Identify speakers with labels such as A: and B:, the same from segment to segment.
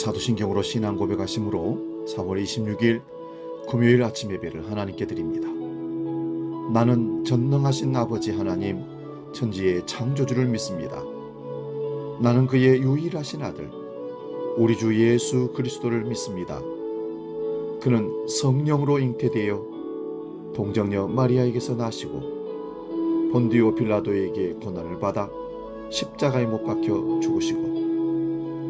A: 사도신경으로 신앙 고백하심으로 4월 26일 금요일 아침 예배를 하나님께 드립니다. 나는 전능하신 아버지 하나님 천지의 창조주를 믿습니다. 나는 그의 유일하신 아들 우리 주 예수 그리스도를 믿습니다. 그는 성령으로 잉태되어 동정녀 마리아에게서 나시고 본디오 빌라도에게 고난을 받아 십자가에 못 박혀 죽으시고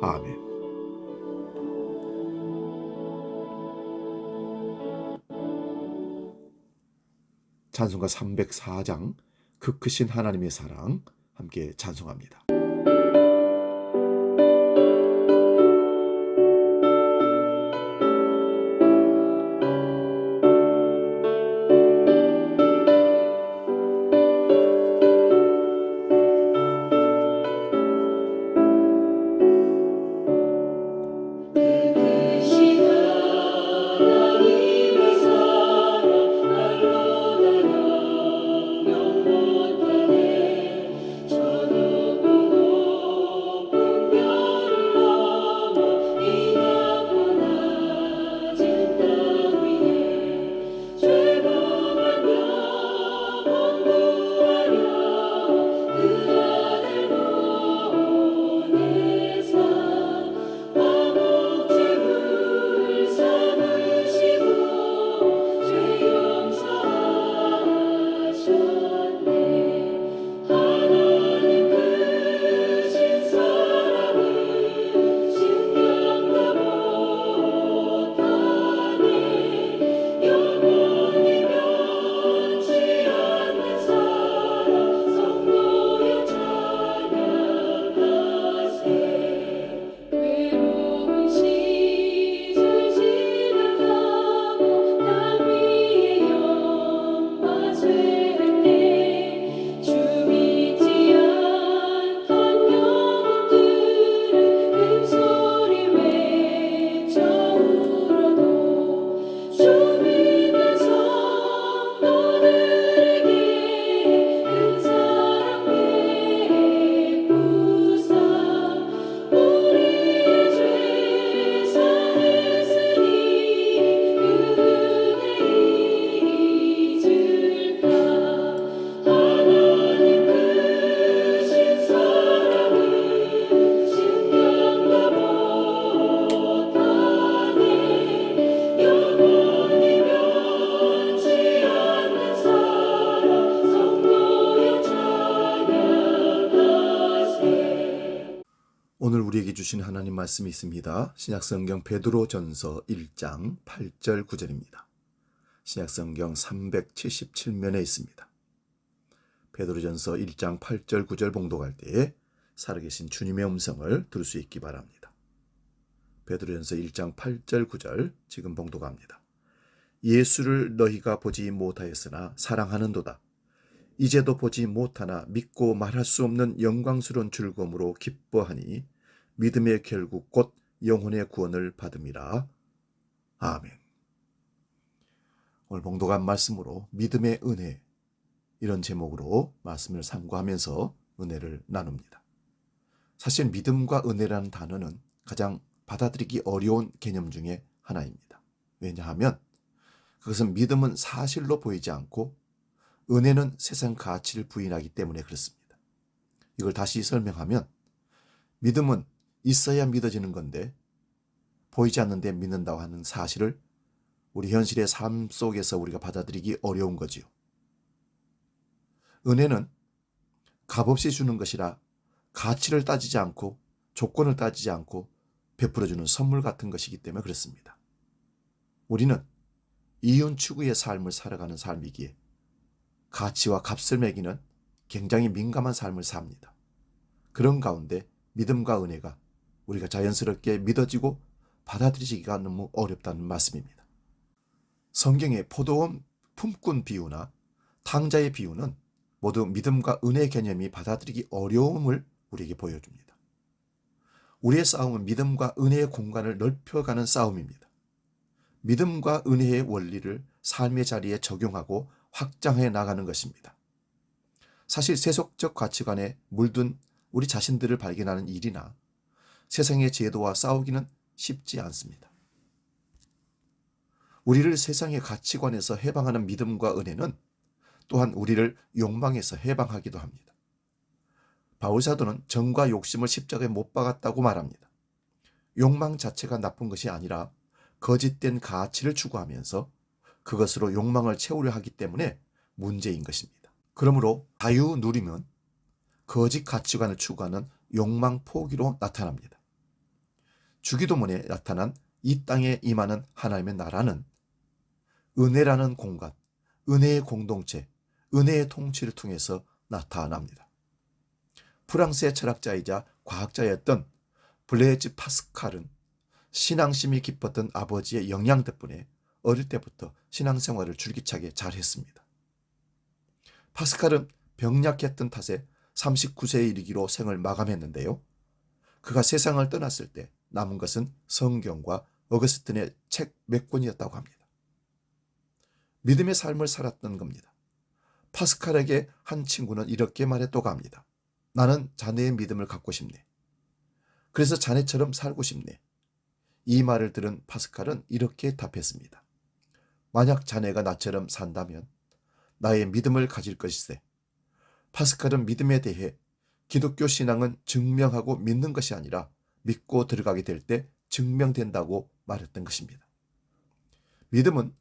A: 아멘. 찬송가 304장 그 크신 하나님의 사랑 함께 찬송합니다. 주신 하나님 말씀이 있습니다. 신약성경 베드로 전서 1장 8절 9절입니다. 신약성경 377면에 있습니다. 베드로전서 1장 8절 9절 봉독할 때에 살아계신 주님의 음성을 들을 수 있기 바랍니다. 베드로전서 1장 8절 9절 지금 봉독합니다. 예수를 너희가 보지 못하였으나 사랑하는도다. 이제도 보지 못하나 믿고 말할 수 없는 영광스러운 즐거움으로 기뻐하니 믿음의 결국 곧 영혼의 구원을 받음이라. 아멘. 오늘 봉독한 말씀으로 믿음의 은혜 이런 제목으로 말씀을 삼고하면서 은혜를 나눕니다. 사실 믿음과 은혜라는 단어는 가장 받아들이기 어려운 개념 중에 하나입니다. 왜냐하면 그것은 믿음은 사실로 보이지 않고 은혜는 세상 가치를 부인하기 때문에 그렇습니다. 이걸 다시 설명하면 믿음은 있어야 믿어지는 건데 보이지 않는데 믿는다고 하는 사실을 우리 현실의 삶 속에서 우리가 받아들이기 어려운 거지요. 은혜는 값없이 주는 것이라 가치를 따지지 않고 조건을 따지지 않고 베풀어주는 선물 같은 것이기 때문에 그렇습니다. 우리는 이윤 추구의 삶을 살아가는 삶이기에 가치와 값을 매기는 굉장히 민감한 삶을 삽니다. 그런 가운데 믿음과 은혜가 우리가 자연스럽게 믿어지고 받아들이기가 너무 어렵다는 말씀입니다. 성경의 포도원 품꾼 비유나 탕자의 비유는 모두 믿음과 은혜 개념이 받아들이기 어려움을 우리에게 보여줍니다. 우리의 싸움은 믿음과 은혜의 공간을 넓혀가는 싸움입니다. 믿음과 은혜의 원리를 삶의 자리에 적용하고 확장해 나가는 것입니다. 사실 세속적 가치관에 물든 우리 자신들을 발견하는 일이나 세상의 제도와 싸우기는 쉽지 않습니다. 우리를 세상의 가치관에서 해방하는 믿음과 은혜는 또한 우리를 욕망에서 해방하기도 합니다. 바울사도는 정과 욕심을 십자가에 못 박았다고 말합니다. 욕망 자체가 나쁜 것이 아니라 거짓된 가치를 추구하면서 그것으로 욕망을 채우려 하기 때문에 문제인 것입니다. 그러므로 자유 누리면 거짓 가치관을 추구하는 욕망 포기로 나타납니다. 주기도문에 나타난 이 땅에 임하는 하나님의 나라는 은혜라는 공간, 은혜의 공동체, 은혜의 통치를 통해서 나타납니다. 프랑스의 철학자이자 과학자였던 블레즈 파스칼은 신앙심이 깊었던 아버지의 영향 덕분에 어릴 때부터 신앙생활을 줄기차게 잘했습니다. 파스칼은 병약했던 탓에 39세에 이르기로 생을 마감했는데요. 그가 세상을 떠났을 때 남은 것은 성경과 어거스틴의 책 몇 권이었다고 합니다. 믿음의 삶을 살았던 겁니다. 파스칼에게 한 친구는 이렇게 말했다고 합니다. 나는 자네의 믿음을 갖고 싶네. 그래서 자네처럼 살고 싶네. 이 말을 들은 파스칼은 이렇게 답했습니다. 만약 자네가 나처럼 산다면 나의 믿음을 가질 것이세. 파스칼은 믿음에 대해 기독교 신앙은 증명하고 믿는 것이 아니라 믿고 들어가게 될 때 증명된다고 말했던 것입니다. 믿음은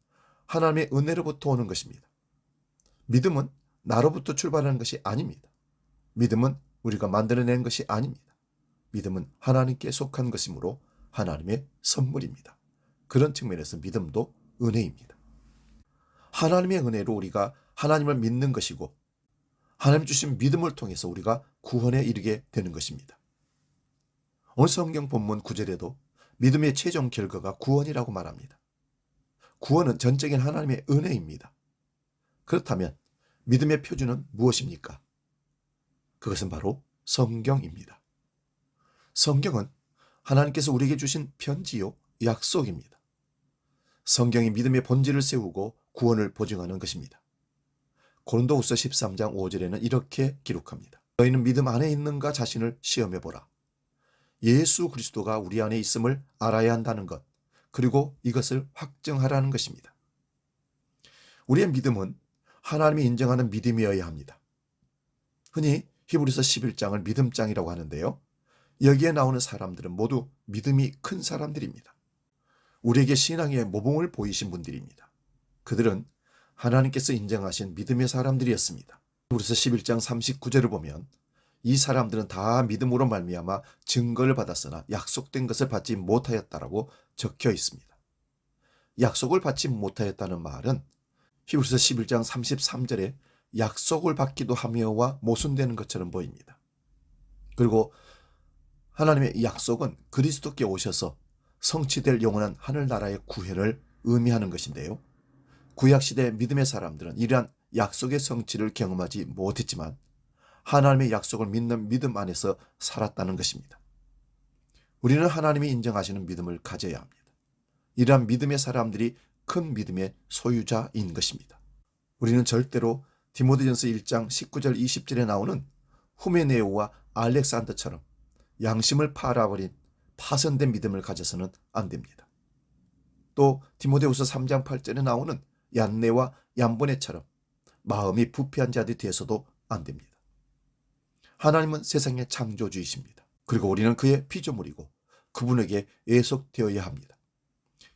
A: 하나님의 은혜로부터 오는 것입니다. 믿음은 나로부터 출발하는 것이 아닙니다. 믿음은 우리가 만들어낸 것이 아닙니다. 믿음은 하나님께 속한 것이므로 하나님의 선물입니다. 그런 측면에서 믿음도 은혜입니다. 하나님의 은혜로 우리가 하나님을 믿는 것이고 하나님 주신 믿음을 통해서 우리가 구원에 이르게 되는 것입니다. 오늘 성경 본문 9절에도 믿음의 최종 결과가 구원이라고 말합니다. 구원은 전적인 하나님의 은혜입니다. 그렇다면 믿음의 표준은 무엇입니까? 그것은 바로 성경입니다. 성경은 하나님께서 우리에게 주신 편지요, 약속입니다. 성경이 믿음의 본질을 세우고 구원을 보증하는 것입니다. 고린도후서 13장 5절에는 이렇게 기록합니다. 너희는 믿음 안에 있는가 자신을 시험해 보라. 예수 그리스도가 우리 안에 있음을 알아야 한다는 것, 그리고 이것을 확증하라는 것입니다. 우리의 믿음은 하나님이 인정하는 믿음이어야 합니다. 흔히 히브리서 11장을 믿음장이라고 하는데요. 여기에 나오는 사람들은 모두 믿음이 큰 사람들입니다. 우리에게 신앙의 모범을 보이신 분들입니다. 그들은 하나님께서 인정하신 믿음의 사람들이었습니다. 히브리서 11장 39절을 보면 이 사람들은 다 믿음으로 말미암아 증거를 받았으나 약속된 것을 받지 못하였다라고 적혀 있습니다. 약속을 받지 못하였다는 말은 히브리서 11장 33절에 약속을 받기도 하며와 모순되는 것처럼 보입니다. 그리고 하나님의 약속은 그리스도께 오셔서 성취될 영원한 하늘나라의 구해를 의미하는 것인데요. 구약시대 믿음의 사람들은 이러한 약속의 성취를 경험하지 못했지만 하나님의 약속을 믿는 믿음 안에서 살았다는 것입니다. 우리는 하나님이 인정하시는 믿음을 가져야 합니다. 이러한 믿음의 사람들이 큰 믿음의 소유자인 것입니다. 우리는 절대로 디모데전서 1장 19절 20절에 나오는 후메네오와 알렉산더처럼 양심을 팔아버린 파선된 믿음을 가져서는 안 됩니다. 또 디모데후서 3장 8절에 나오는 얀네와 얀보네처럼 마음이 부패한 자들이 되어서도 안 됩니다. 하나님은 세상의 창조주이십니다. 그리고 우리는 그의 피조물이고 그분에게 예속되어야 합니다.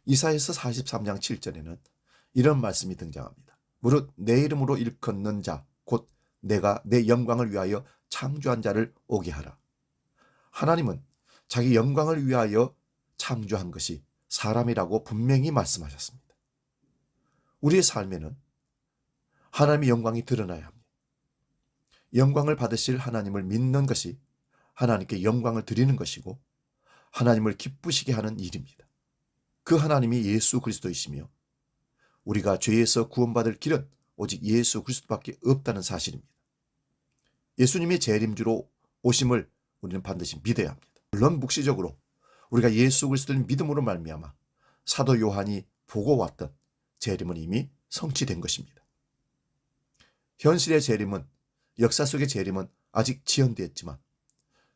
A: 이사에서 43장 7절에는 이런 말씀이 등장합니다. 무릇 내 이름으로 일컫는 자, 곧 내가 내 영광을 위하여 창조한 자를 오게 하라. 하나님은 자기 영광을 위하여 창조한 것이 사람이라고 분명히 말씀하셨습니다. 우리의 삶에는 하나님의 영광이 드러나야 합니다. 영광을 받으실 하나님을 믿는 것이 하나님께 영광을 드리는 것이고 하나님을 기쁘시게 하는 일입니다. 그 하나님이 예수 그리스도이시며 우리가 죄에서 구원받을 길은 오직 예수 그리스도밖에 없다는 사실입니다. 예수님이 재림주로 오심을 우리는 반드시 믿어야 합니다. 물론 묵시적으로 우리가 예수 그리스도를 믿음으로 말미암아 사도 요한이 보고 왔던 재림은 이미 성취된 것입니다. 현실의 재림은 역사 속의 재림은 아직 지연되었지만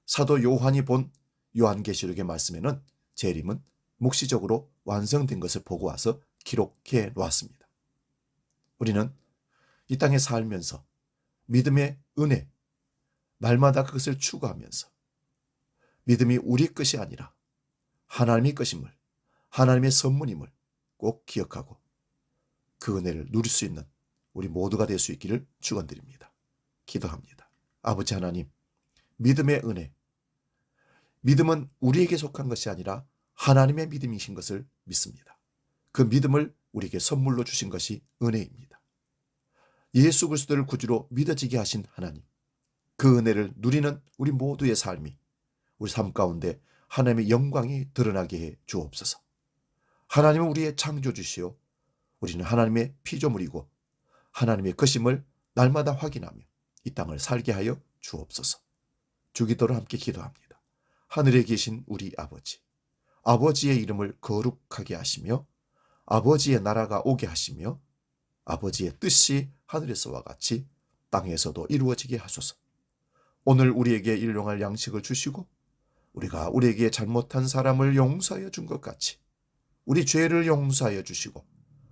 A: 사도 요한이 본 요한계시록의 말씀에는 재림은 묵시적으로 완성된 것을 보고 와서 기록해 놓았습니다. 우리는 이 땅에 살면서 믿음의 은혜, 날마다 그것을 추구하면서 믿음이 우리 것이 아니라 하나님의 것임을, 하나님의 선물임을 꼭 기억하고 그 은혜를 누릴 수 있는 우리 모두가 될 수 있기를 축원드립니다. 기도합니다. 아버지 하나님, 믿음의 은혜, 믿음은 우리에게 속한 것이 아니라 하나님의 믿음이신 것을 믿습니다. 그 믿음을 우리에게 선물로 주신 것이 은혜입니다. 예수 그리스도를 구주로 믿어지게 하신 하나님, 그 은혜를 누리는 우리 모두의 삶이 우리 삶 가운데 하나님의 영광이 드러나게 해 주옵소서. 하나님은 우리의 창조주시오. 우리는 하나님의 피조물이고 하나님의 것임을 날마다 확인하며 이 땅을 살게 하여 주옵소서. 주기도를 함께 기도합니다. 하늘에 계신 우리 아버지, 아버지의 이름을 거룩하게 하시며 아버지의 나라가 오게 하시며 아버지의 뜻이 하늘에서와 같이 땅에서도 이루어지게 하소서. 오늘 우리에게 일용할 양식을 주시고 우리가 우리에게 잘못한 사람을 용서하여 준 것 같이 우리 죄를 용서하여 주시고